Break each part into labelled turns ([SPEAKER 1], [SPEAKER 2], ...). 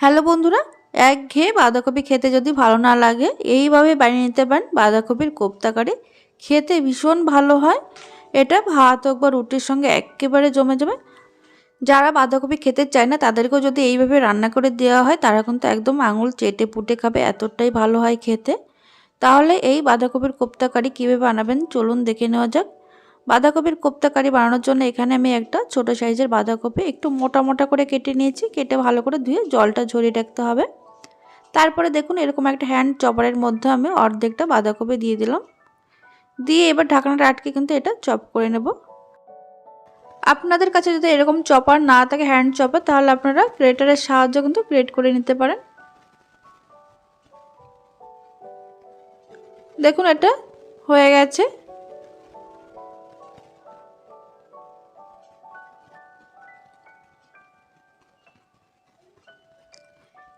[SPEAKER 1] Hello বন্ধুরা এক ঘেয়ে বাঁধাকপি খেতে যদি ভালো না লাগে, এইভাবে বানিয়ে নিতে পারেন বাঁধাকপির কোপ্তা কারি। খেতে ভীষণ ভালো হয়। এটা ভাত হোক বা রুটির সঙ্গে একেবারে জমে যাবে। যারা বাঁধাকপি খেতে চায় না, তাদেরকেও যদি এইভাবে রান্না করে দেওয়া হয়, তারা কিন্তু একদম আঙুল চেটে পুটে খাবে, এতটাই ভালো হয় খেতে। তাহলে এই বাঁধাকপির কোপ্তা কারি কীভাবে বানাবেন, চলুন দেখে নেওয়া যাক। বাঁধাকপির কোপ্তা কারি বানানোর জন্য এখানে আমি একটা ছোট সাইজের বাঁধাকপি একটু মোটা মোটা করে কেটে নিয়েছি, কেটে ভালো করে ধুয়ে জলটা ঝরিয়ে রাখতে হবে। তারপরে দেখুন এরকম একটা হ্যান্ড চপারের মধ্যে আমি অর্ধেকটা বাঁধাকপি দিয়ে দিলাম। দিয়ে এবার ঢাকনাটা আটকে কিন্তু এটা চপ করে নেব। আপনাদের কাছে যদি এরকম চপার না থাকে হ্যান্ড চপার, তাহলে আপনারা গ্রেটারের সাহায্য কিন্তু গ্রেট করে নিতে পারেন। দেখুন এটা হয়ে গেছে।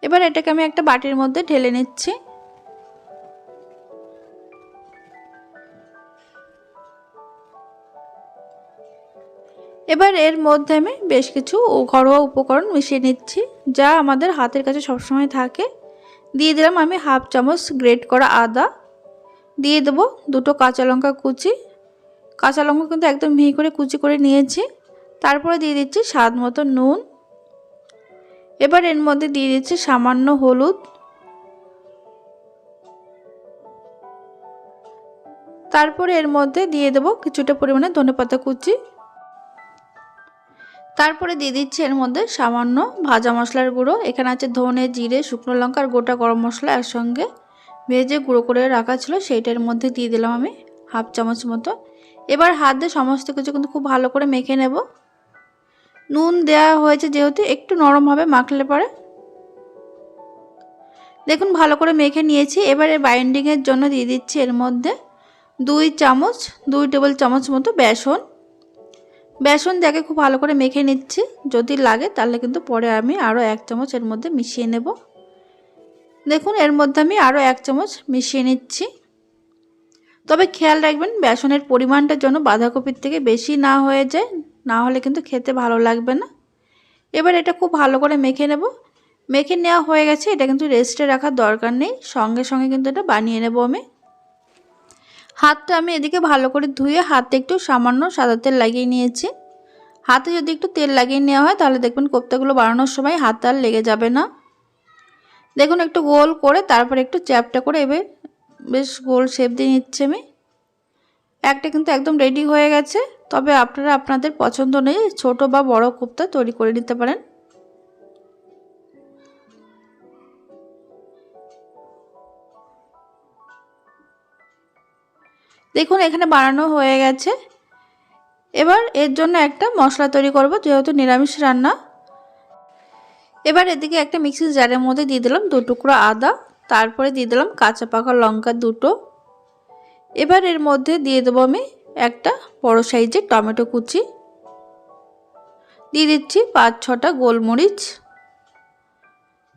[SPEAKER 1] এবার এটাকে আমি একটা বাটির মধ্যে ঢেলে নিচ্ছি। এবার এর মধ্যে আমি বেশ কিছু ঘরোয়া উপকরণ মিশিয়ে নিচ্ছি, যা আমাদের হাতের কাছে সবসময় থাকে। দিয়ে দিলাম আমি হাফ চামচ গ্রেট করা আদা। দিয়ে দেবো দুটো কাঁচা লঙ্কা কুচি। কাঁচা লঙ্কা কিন্তু একদম মিহি করে কুচি করে নিয়েছি। তারপরে দিয়ে দিচ্ছি স্বাদ মতো নুন। এবার এর মধ্যে দিয়ে দিচ্ছি সামান্য হলুদ। তারপরে এর মধ্যে দিয়ে দেবো কিছুটা পরিমাণে ধনেপাতা কুচি। তারপরে দিয়ে দিচ্ছি এর মধ্যে সামান্য ভাজা মশলার গুঁড়ো। এখানে আছে ধনে, জিরে, শুকনো লঙ্কা আর গোটা গরম মশলা একসঙ্গে ভেজে গুঁড়ো করে রাখা ছিল, সেইটার মধ্যে দিয়ে দিলাম আমি হাফ চামচ মতো। এবার হাত দিয়ে সমস্ত কিছু কিন্তু খুব ভালো করে মেখে নেব। নুন দেওয়া হয়েছে যেহেতু একটু নরমভাবে মাখলে পরে। দেখুন, ভালো করে মেখে নিয়েছি। এবারে বাইন্ডিংয়ের জন্য দিয়ে দিচ্ছি এর মধ্যে দুই চামচ, দুই টেবিল চামচ মতো বেসন। বেসন দেখে খুব ভালো করে মেখে নিচ্ছি। যদি লাগে, তাহলে কিন্তু পরে আমি আরও এক চামচ এর মধ্যে মিশিয়ে নেব। দেখুন, এর মধ্যে আমি আরও এক চামচ মিশিয়ে নিচ্ছি। তবে খেয়াল রাখবেন, বেসনের পরিমাণটা যেন বাঁধাকপির থেকে বেশি না হয়ে যায়। না হলে কিন্তু খেতে ভালো লাগবে না। এবার এটা খুব ভালো করে মেখে নেব। মেখে নেওয়া হয়ে গেছে, এটা কিন্তু রেস্টে রাখার দরকার নেই। সঙ্গে সঙ্গে কিন্তু এটা বানিয়ে নেব আমি। হাতটা আমি এদিকে ভালো করে ধুয়ে হাতে একটু সামান্য সাদা তেল লাগিয়ে নিয়েছি। হাতে যদি একটু তেল লাগিয়ে নেওয়া হয়, তাহলে দেখবেন কোপ্তাগুলো বানানোর সময় হাত আর লেগে যাবে না। দেখুন একটু গোল করে তারপর একটু চ্যাপটা করে এবার বেশ গোল শেপ দিয়ে নিচ্ছি আমি। একটা কিন্তু একদম রেডি হয়ে গেছে। তবে আপনারা আপনাদের পছন্দ নেই, ছোট বা বড় কোপ্তা তৈরি করে নিতে পারেন। দেখুন, এখানে বানানো হয়ে গেছে। এবার এর জন্য একটা মশলা তৈরি করব, যেহেতু নিরামিষ রান্না। এবার এদিকে একটা মিক্সি জারের মধ্যে দিয়ে দিলাম দু টুকরো আদা, তারপরে দিয়ে দিলাম কাঁচা পাকা লঙ্কা দুটো। এবার এর মধ্যে দিয়ে দেবো আমি একটা বড় সাইজের টমেটো কুচি। দিয়ে দিচ্ছি পাঁচ ছটা গোলমরিচ।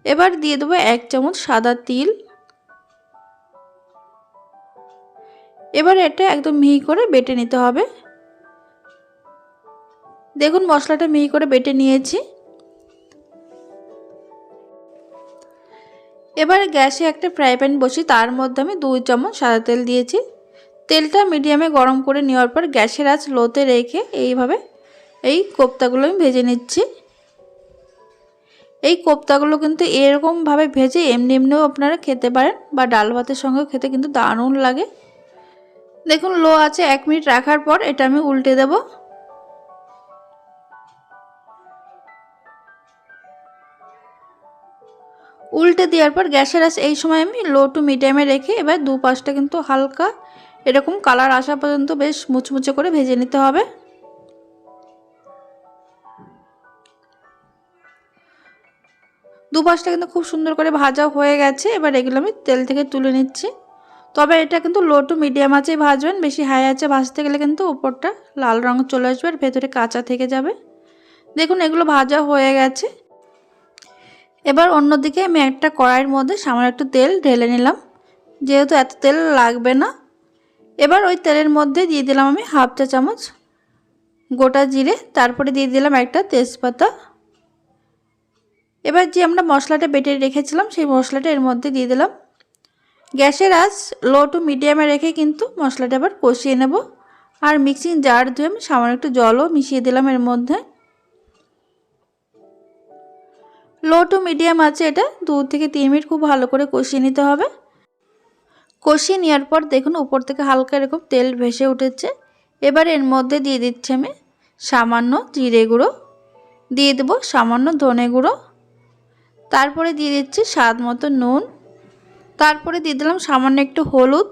[SPEAKER 1] এবার দিয়ে দেবো এক চামচ সাদা তিল। এবার এটা একদম মিহি করে বেটে নিতে হবে। দেখুন মশলাটা মিহি করে বেটে নিয়েছি। এবার গ্যাসে একটা ফ্রাই প্যান বসি তার মধ্যে আমি দুই চামচ সাদা তেল দিয়েছি। তেলটা মিডিয়ামে গরম করে নেওয়ার পর গ্যাসের আঁচ লোতে রেখে এইভাবে এই কোপ্তাগুলো আমি ভেজে নিচ্ছি। এই কোপ্তাগুলো কিন্তু এরকমভাবে ভেজে এমনি এমনিও আপনারা খেতে পারেন বা ডাল ভাতের সঙ্গেও খেতে কিন্তু দারুণ লাগে। দেখুন, লো আছে এক মিনিট রাখার পর এটা আমি উল্টে দেব। উল্টে দেওয়ার পর গ্যাসের আস এই সময় আমি লো টু মিডিয়ামে রেখে এবার দু পাশটা কিন্তু হালকা এরকম কালার আসা পর্যন্ত বেশ মুচমুচে করে ভেজে নিতে হবে। দুপাশটা কিন্তু খুব সুন্দর করে ভাজা হয়ে গেছে, এবার এগুলো আমি তেল থেকে তুলে নিচ্ছি। তবে এটা কিন্তু লো টু মিডিয়াম আঁচেই ভাজবেন, বেশি হাই আছে ভাজতে গেলে কিন্তু উপরটা লাল রঙ চলে আসবে আর ভেতরে কাঁচা থেকে যাবে। দেখুন, এগুলো ভাজা হয়ে গেছে। এবার অন্যদিকে আমি একটা কড়াইয়ের মধ্যে সামান্য একটু তেল ঢেলে নিলাম। যেহেতু এত তেল লাগবে না এবার ওই তেলের মধ্যে দিয়ে দিলাম আমি হাফ চা চামচ গোটা জিরে, তারপরে দিয়ে দিলাম একটা তেজপাতা। এবার যে আমরা মশলাটা বেটে রেখেছিলাম, সেই মশলাটা এর মধ্যে দিয়ে দিলাম। গ্যাসের আঁচ লো টু মিডিয়ামে রেখে কিন্তু মশলাটা এবার কষিয়ে নেব। আর মিক্সিং জার ধুয়ে আমি সামান্য একটু জলও মিশিয়ে দিলাম এর মধ্যে। লো টু মিডিয়াম আছে এটা দু থেকে তিন মিনিট খুব ভালো করে কষিয়ে নিতে হবে। কষিয়ে নেওয়ার পর দেখুন উপর থেকে হালকা এরকম তেল ভেসে উঠেছে। এবার এর মধ্যে দিয়ে দিচ্ছি আমি সামান্য জিরে গুঁড়ো। দিয়ে দেবো সামান্য ধনে গুঁড়ো। তারপরে দিয়ে দিচ্ছি স্বাদ মতো নুন। তারপরে দিয়ে দিলাম সামান্য একটু হলুদ।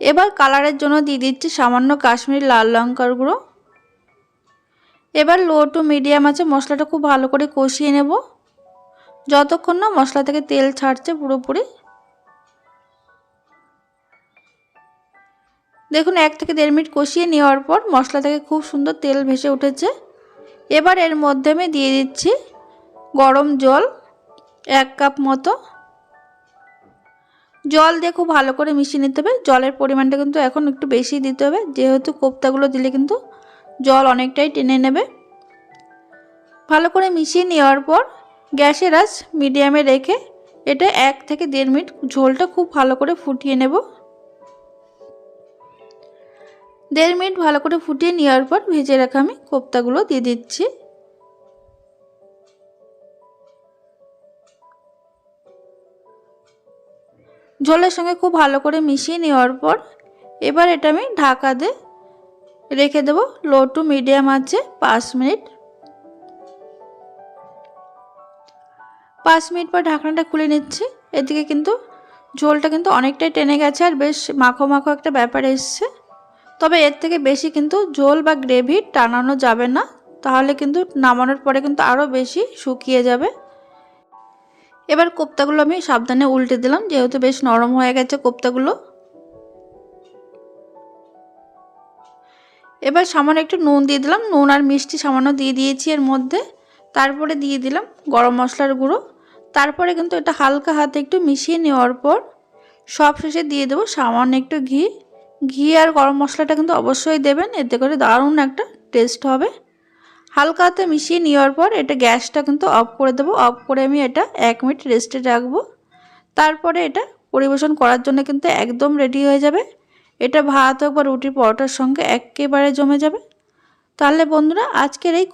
[SPEAKER 1] এবার কালারের জন্য দিয়ে দিচ্ছি সামান্য কাশ্মীরি লাল লঙ্কার গুঁড়ো। এবার লো টু মিডিয়াম আছে মশলাটা খুব ভালো করে কষিয়ে নেব। যতক্ষণ না মশলা থেকে তেল ছাড়ছে পুরোপুরি। দেখুন, এক থেকে দেড় মিনিট কষিয়ে নেওয়ার পর মশলা থেকে খুব সুন্দর তেল ভেসে উঠেছে। এবার এর মধ্যে আমি দিয়ে দিচ্ছি গরম জল এক কাপ মতো। জল দিয়ে খুব ভালো করে মিশিয়ে নিতে হবে। জলের পরিমাণটা কিন্তু এখন একটু বেশি দিতে হবে। যেহেতু কোপ্তাগুলো দিলে কিন্তু জল অনেকটাই টেনে নেবে। ভালো করে মিশিয়ে নেওয়ার পর গ্যাসের আঁচ মিডিয়ামে রেখে এটা এক থেকে দেড় মিনিট ঝোলটা খুব ভালো করে ফুটিয়ে নেব। দেড় মিনিট ভালো করে ফুটিয়ে নেওয়ার পর ভেজে রাখা আমি কোপ্তাগুলো দিয়ে দিচ্ছি। ঝোলের সঙ্গে খুব ভালো করে মিশিয়ে নেওয়ার পর এবার এটা আমি ঢাকা দিয়ে রেখে দেবো লো টু মিডিয়াম আছে পাঁচ মিনিট। পাঁচ মিনিট পর ঢাকনাটা খুলে নিচ্ছি। এদিকে কিন্তু ঝোলটা কিন্তু অনেকটাই টেনে গেছে আর বেশ মাখো মাখো একটা ব্যাপার এসছে। তবে এর থেকে বেশি কিন্তু ঝোল বা গ্রেভি টানানো যাবে না। তাহলে কিন্তু নামানোর পরে কিন্তু আরও বেশি শুকিয়ে যাবে। এবার কোপ্তাগুলো আমি সাবধানে উল্টে দিলাম, যেহেতু বেশ নরম হয়ে গেছে কোপ্তাগুলো। এবার সামান্য একটু নুন দিয়ে দিলাম। নুন আর মিষ্টি সামান্য দিয়ে দিয়েছি এর মধ্যে। তারপরে দিয়ে দিলাম গরম মশলার গুঁড়ো। তারপরে কিন্তু এটা হালকা হাতে একটু মিশিয়ে নেওয়ার পর সব শেষে দিয়ে দেবো সামান্য একটু ঘি। ঘি আর গরম মশলাটা কিন্তু অবশ্যই দেবেন, এতে করে দারুণ একটা টেস্ট হবে। হালকা হাতে মিশিয়ে নেওয়ার পর এটা গ্যাসটা কিন্তু অফ করে দেবো অফ করে আমি এটা এক মিনিট রেস্টে রাখব। তারপরে এটা পরিবেশন করার জন্য কিন্তু একদম রেডি হয়ে যাবে। এটা ভাত হোক বা রুটি, পরোটার সঙ্গে একেবারে জমে যাবে। তাহলে বন্ধুরা, আজকের এই